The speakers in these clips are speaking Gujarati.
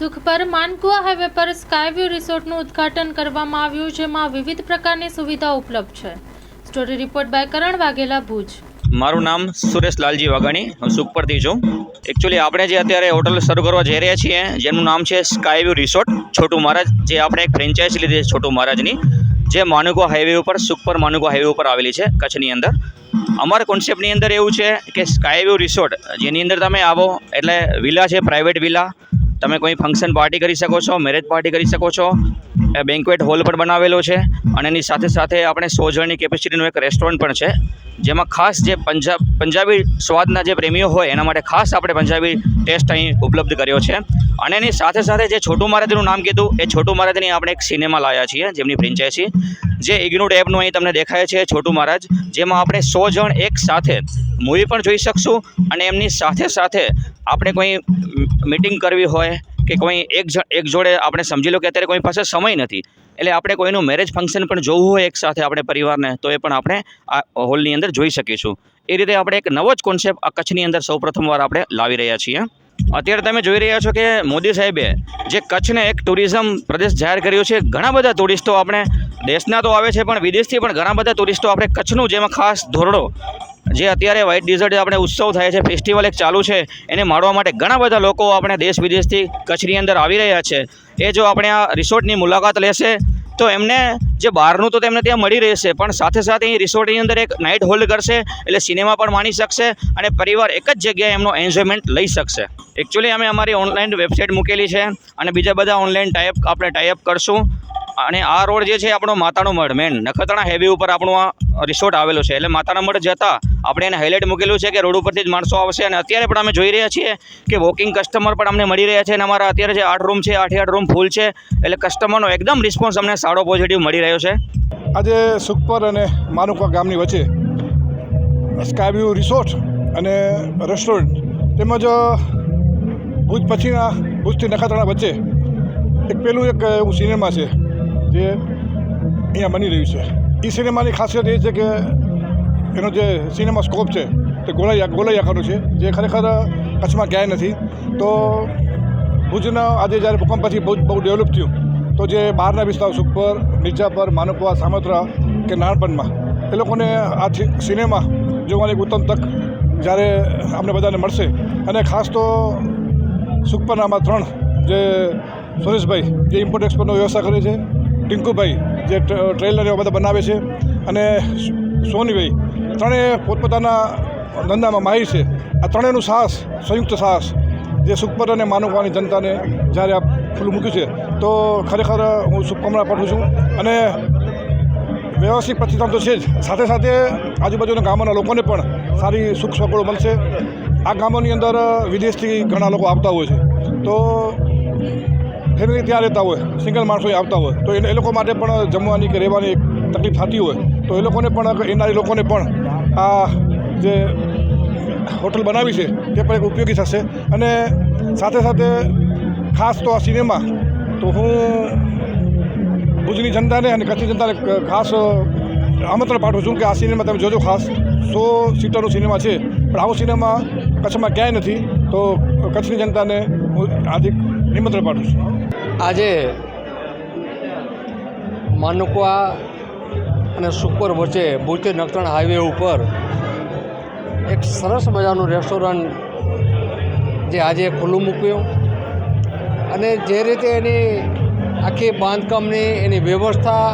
સુખપર માનકુવા હાઈવે પર સ્કાયવ્યુ રિસોર્ટનું ઉદ્ઘાટન કરવામાં આવ્યું, જેમાં વિવિધ પ્રકારની સુવિધા ઉપલબ્ધ છે. Story report by Karan Vaghela, Bhuj. મારું નામ સુરેશ લાલજી વાઘાણી. હું સુખપરથી છું. એકચ્યુઅલી આપણે જે અત્યારે હોટલ શરૂ કરવા જઈ રહ્યા છીએ, જેનું નામ છે સ્કાયવ્યુ રિસોર્ટ. છોટુ મહારાજ, જે આપણે એક ફ્રેન્ચાઇઝી લીધી છે છોટુ મહારાજની, જે માનુકો હાઈવે ઉપર સુખપર માનુકો હાઈવે ઉપર આવેલી છે કચ્છની અંદર. અમારા કોન્સેપ્ટની અંદર એવું છે કે સ્કાયવ્યુ રિસોર્ટ, જેની અંદર તમે આવો, એટલે વિલા છે પ્રાઇવેટ વિલા તમે કોઈ ફંક્શન પાર્ટી કરી શકો છો મેરેજ પાર્ટી કરી શકો છો બેન્ક્વેટ હોલ પણ બનાવેલો છે, અને એની સાથે સાથે આપણે સો જણની કેપેસિટીનું એક રેસ્ટોરન્ટ પણ છે, જેમાં ખાસ જે પંજાબ, પંજાબી સ્વાદના જે પ્રેમીઓ હોય, એના માટે ખાસ આપણે પંજાબી ટેસ્ટ અહીં ઉપલબ્ધ કર્યો છે, અને એની સાથે સાથે જે છોટું મહારાજનું નામ કીધું, એ છોટું મહારાજની આપણે એક સિનેમા લાવ્યા છીએ, જેમની ફ્રેન્ચાઇઝી જે ઇગ્નુ એપનું અહીં તમને દેખાય છે, છોટું મહારાજ, જેમાં આપણે સો જણ એક સાથે મૂવી પણ જોઈ શકશું અને એમની સાથે સાથે આપણે કોઈ મિટિંગ કરવી હોય કે કોઈ એક એક જોડે આપણે સમજી લો કે અત્યારે કોઈ પાસે સમય નથી, એટલે આપણે કોઈનું મેરેજ ફંક્શન પણ જોવું હોય એક સાથે આપણે પરિવારને, તો એ પણ આપણે આ હોલની અંદર જોઈ શકીશું. એ રીતે આપણે એક નવો જ કોન્સેપ્ટ આ કચ્છની અંદર સૌ પ્રથમવાર આપણે લાવી રહ્યા છીએ. અત્યારે તમે જોઈ રહ્યા છો કે મોદી સાહેબે જે કચ્છને એક ટુરિઝમ પ્રદેશ જાહેર કર્યો છે, ઘણા બધા ટુરિસ્ટો આપણે, દેશના તો આવે છે પણ વિદેશથી પણ ઘણા બધા ટુરિસ્ટો આપણે કચ્છનું જેમાં ખાસ ધોરડો જે અત્યારે વ્હાઇટ ડિઝર્ટ આપણે ઉત્સવ થાય છે ફેસ્ટિવલ એક ચાલુ છે, એને માણવા માટે ઘણા બધા લોકો આપણે દેશ વિદેશથી કચ્છની અંદર આવી રહ્યા છે. એ જો આપણે આ રિસોર્ટની મુલાકાત લેશે, તો એમને જે બહારનું તો તેમને ત્યાં મળી રહેશે, પણ સાથે સાથે અહીં રિસોર્ટની અંદર એક નાઇટ હોલ્ડ કરશે, એટલે સિનેમા પણ માણી શકશે અને પરિવાર એક જ જગ્યાએ એમનો એન્જોયમેન્ટ લઈ શકશે. એકચ્યુઅલી અમે અમારી ઓનલાઈન વેબસાઇટ મૂકેલી છે અને બીજા બધા ઓનલાઈન ટાઈપ આપણે ટાઈપ કરશું. અને આ રોડ જે છે, આપણો માતાનો મઢ મેન. નખત્રાણા હેવી ઉપર આપણું આ રિસોર્ટ આવેલું છે. એટલે માતાના મઢ જતા આપણે એને હાઇલાઇટ મૂકેલું છે કે રોડ ઉપરથી જ માણસો આવશે. અને અત્યારે પણ અમે જોઈ રહ્યા છીએ કે વોકિંગ કસ્ટમર પણ અમને મળી રહ્યા છે. અને અમારા અત્યારે જે આઠ રૂમ છે, આઠે આઠ રૂમ ફૂલ છે. એટલે કસ્ટમરનો એકદમ રિસ્પોન્સ અમને સારો પોઝિટિવ મળી રહ્યો છે? આજે સુખપર અને માનુકા ગામની વચ્ચે સ્કાયવ્યુ રિસોર્ટ અને રેસ્ટોરન્ટ તેમજ ભુજ પછીના, ભુજથી નખત્રાણા વચ્ચે એક પેલું એક એવું સિનેમા છે જે અહીંયા બની રહ્યું છે. એ સિનેમાની ખાસિયત એ છે કે એનો જે સિનેમા સ્કોપ છે તે ગોલૈયા આકારનો છે, જે ખરેખર કચ્છમાં ગયા નથી. તો ભુજના આજે જ્યારે ભૂકંપ પછી ભુજ બહુ ડેવલપ થયું તો જે બહારના વિસ્તારો સુખપર મિર્જાપર માનકવા સામત્રા કે નાનપણમાં એ લોકોને આ સિનેમા જોવાની એક ઉત્તમ તક જ્યારે અમને બધાને મળશે. અને ખાસ તો સુખપરનામાં ત્રણ જે સુરેશભાઈ, જે ઇમ્પોર્ટ એક્સપોર્ટનો વ્યવસાય કરે છે, ટિંકુભાઈ, જે ટ્રેલર એવા બધા બનાવે છે, અને સોનીભાઈ, ત્રણેય પોતપોતાના ધંધામાં માહિર છે. આ ત્રણેયનું સાહસ, સંયુક્ત સાહસ, જે સુખપર અને માનવવાની જનતાને જ્યારે આ ખુલ્લું મૂક્યું છે. તો ખરેખર હું શુભકામના પાઠવું છું અને વ્યવસ્થિત પ્રતિસાદ તો છે જ. સાથે સાથે આજુબાજુના ગામોના લોકોને પણ સારી સુખ સગવડો મળશે. આ ગામોની અંદર વિદેશથી ઘણા લોકો આવતા હોય છે. તો ફેમિલી ત્યાં રહેતા હોય, સિંગલ માણસો આવતા હોય, તો એને એ લોકો માટે પણ જમવાની કે રહેવાની તકલીફ થતી હોય, તો એ લોકોને પણ એનારી લોકોને પણ આ જે હોટલ બનાવી છે, તે પણ એક ઉપયોગી થશે. અને સાથે સાથે ખાસ તો આ સિનેમા તો હું ભુજની જનતાને અને કચ્છની જનતાને ખાસ આમંત્રણ પાઠવું છું કે આ સિનેમા તમે જોજો ખાસ. સો સીટરનું સિનેમા છે, પણ આવું સિનેમા કચ્છમાં ક્યાંય નથી. તો કચ્છની જનતાને હું હાર્દિક નિમંત્રણ પાઠવું છું. આજે માનુકવા અને સુપર વચ્ચે ભૂતે નકરણ હાઈવે ઉપર એક સરસ મજાનું રેસ્ટોરન્ટ જે આજે ખુલ્લું મૂક્યું. અને જે રીતે એની આખી બાંધકામની એની વ્યવસ્થા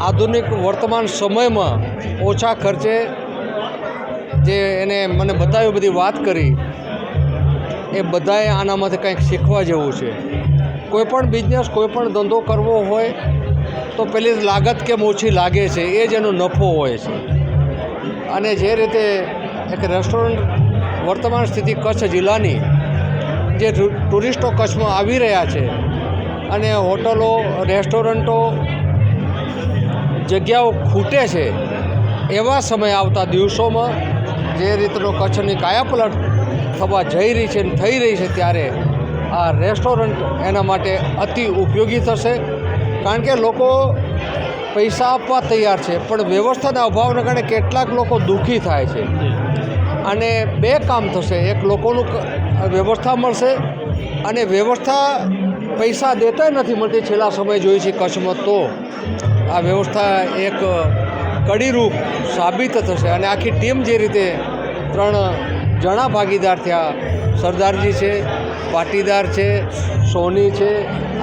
આધુનિક વર્તમાન સમયમાં ઓછા ખર્ચે જે એને મને બતાવી બધી વાત કરી, એ બધાએ આનામાંથી કંઈક શીખવા જેવું છે. કોઈપણ બિઝનેસ કોઈપણ ધંધો કરવો હોય, તો પેલી લાગત કેમ ઓછી લાગે છે, એ જ એનો નફો હોય છે. અને જે રીતે એક રેસ્ટોરન્ટ વર્તમાન સ્થિતિ કચ્છ જિલ્લાની જે ટુરિસ્ટો કચ્છમાં આવી રહ્યા છે અને હોટલો, રેસ્ટોરન્ટો, જગ્યાઓ ખૂટે છે, એવા સમય આવતા દિવસોમાં જે રીતનો કચ્છની કાયાપલટ થવા જઈ રહી છે થઈ રહી છે ત્યારે આ રેસ્ટોરન્ટ એના માટે અતિ ઉપયોગી થશે. કારણ કે લોકો પૈસા આપવા તૈયાર છે, પણ વ્યવસ્થાના અભાવને કારણે કેટલાક લોકો દુઃખી થાય છે. અને બે કામ થશે, એક લોકોનું વ્યવસ્થા મળશે અને વ્યવસ્થા પૈસા દેતાય નથી મળતી. છેલ્લા સમય જોઈએ છે કચ્છમાં તો આ વ્યવસ્થા એક કડીરૂપ સાબિત થશે અને આખી ટીમ જે રીતે ત્રણ જણા ભાગીદાર થયા, સરદારજી છે, પાટીદાર છે, સોની છે,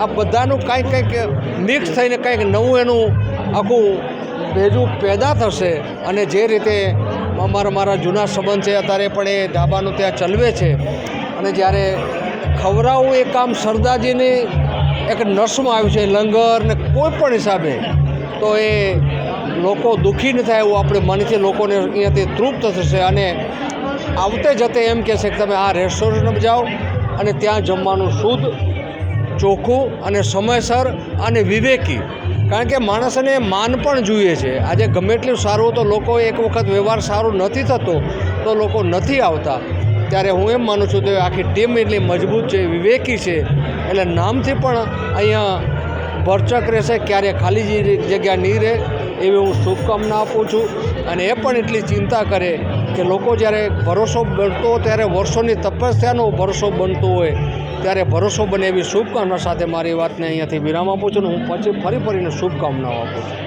આ બધાનું કાંઈક કંઈક મિક્સ થઈને કંઈક નવું એનું આખું ભેજું પેદા થશે અને જે રીતે અમારા મારા જૂના સંબંધ છે, અત્યારે પણ એ ઢાબાનું ત્યાં ચલવે છે અને જ્યારે ખવરાવું એ કામ સરદારજીની એક નસમાં આવ્યું છે, લંગર ને કોઈ પણ હિસાબે, તો એ લોકો દુઃખી ન થાય એવું આપણે છીએ લોકોને અહીંયાથી તૃપ્ત થશે અને આવતે જતે એમ કહેશે કે તમે આ રેસ્ટોરન્ટમાં જાઓ અને ત્યાં જમવાનું શુદ્ધ, ચોખ્ખું અને સમયસર અને વિવેકી. કારણ કે માણસને માન પણ જોઈએ છે. આજે ગમે એટલું સારું તો લોકો એક વખત વ્યવહાર સારો નથી થતો, તો લોકો નથી આવતા. ત્યારે હું એમ માનું છું કે આખી ટીમ એટલી મજબૂત છે, વિવેકી છે. એટલે નામથી પણ અહીંયા ભરચક રહેશે, ક્યારે ખાલી જગ્યા નહીં રહે, એવી હું શુભકામના આપું છું. અને એ પણ એટલી ચિંતા કરે કે લોકો જ્યારે ભરોસો બનતો ત્યારે વર્ષોની તપસ્યાનો ભરોસો બનતો હોય, ત્યારે ભરોસો બને એવી શુભકામના સાથે મારી વાતને અહીંયાથી વિરામ આપું છું અને હું પછી ફરી ફરીને શુભકામનાઓ આપું છું.